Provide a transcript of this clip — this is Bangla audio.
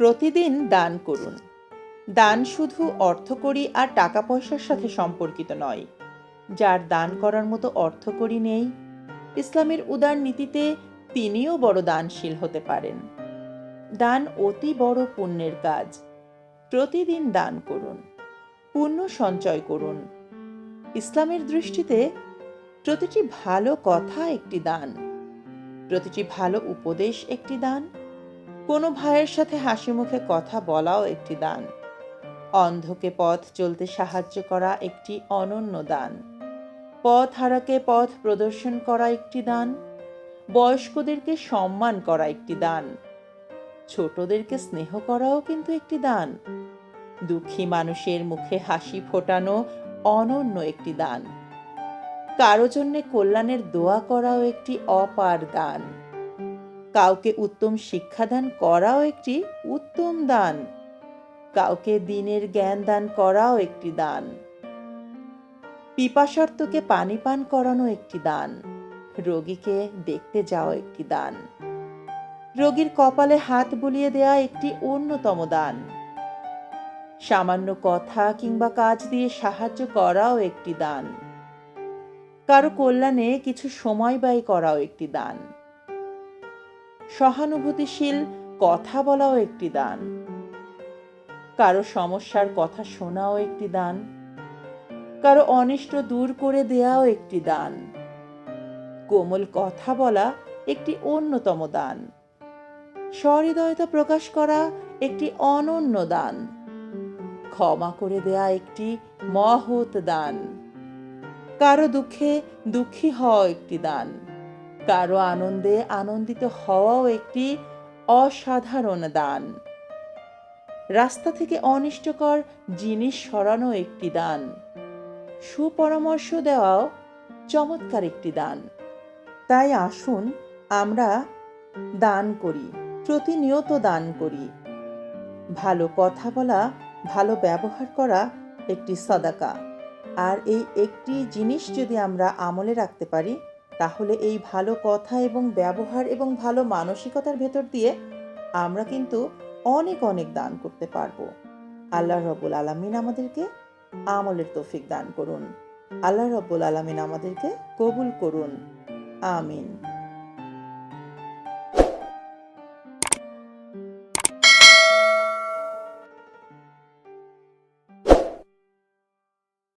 প্রতিদিন দান করুন। দান শুধু অর্থকড়ি আর টাকা পয়সার সাথে সম্পর্কিত নয়। যার দান করার মতো অর্থকড়ি নেই, ইসলামের উদার নীতিতে তিনিও বড় দানশীল হতে পারেন। দান অতি বড় পুণ্যের কাজ। প্রতিদিন দান করুন, পুণ্য সঞ্চয় করুন। ইসলামের দৃষ্টিতে প্রতিটি ভালো কথা একটি দান, প্রতিটি ভালো উপদেশ একটি দান। কোনো ভাইয়ের সাথে হাসি মুখে কথা বলাও একটি দান। অন্ধকে পথ চলতে সাহায্য করা একটি অনন্য দান। পথ হারাকে পথ প্রদর্শন করা একটি দান। বয়স্কদেরকে সম্মান করা একটি দান। ছোটদেরকে স্নেহ করাও কিন্তু একটি দান। দুঃখী মানুষের মুখে হাসি ফোটানো অনন্য একটি দান। কারও জন্যে কল্যাণের দোয়া করাও একটি অপার দান। কাউকে উত্তম শিক্ষাদান করাও একটি উত্তম দান। কাউকে দিনের জ্ঞান দান করাও একটি দান। পিপাসার্তকে পানি পান করানো একটি দান। রোগীকে দেখতে যাওয়া একটি দান। রোগীর কপালে হাত বুলিয়ে দেয়া একটি অন্যতম দান। সামান্য কথা কিংবা কাজ দিয়ে সাহায্য করাও একটি দান। কারও কল্যাণে কিছু সময় ব্যয় করাও একটি দান। সহানুভূতিশীল, কথা বলাও একটি দান। কারও সমস্যার কথা শোনাও একটি দান। কারও অনিষ্ট দূর করে দেয়াও একটি দান। কোমল কথা বলা একটি অন্যতম দান। সহৃদয়তা প্রকাশ করা একটি অনন্য দান। ক্ষমা করে দেয়া একটি মহৎ দান। কারও দুঃখে দুঃখী হওয়া একটি দান। কারও আনন্দে আনন্দিত হওয়াও একটি অসাধারণ দান। রাস্তা থেকে অনিষ্টকর জিনিস সরানো একটি দান। সুপরামর্শ দেওয়াও চমৎকার একটি দান। তাই আসুন, আমরা দান করি, প্রতিনিয়ত দান করি। ভালো কথা বলা, ভালো ব্যবহার করা একটি সদাকা। আর এই একটি জিনিস যদি আমরা আমলে রাখতে পারি তাহলে এই ভালো কথা এবং ব্যবহার এবং ভালো মানসিকতার ভেতর দিয়ে আমরা কিন্তু অনেক অনেক দান করতে পারব। আল্লাহ রব্বুল আলমিন আমাদেরকে আমলের তৌফিক দান করুন। আল্লাহ রব্বুল আলমিন আমাদেরকে কবুল করুন। আমিন।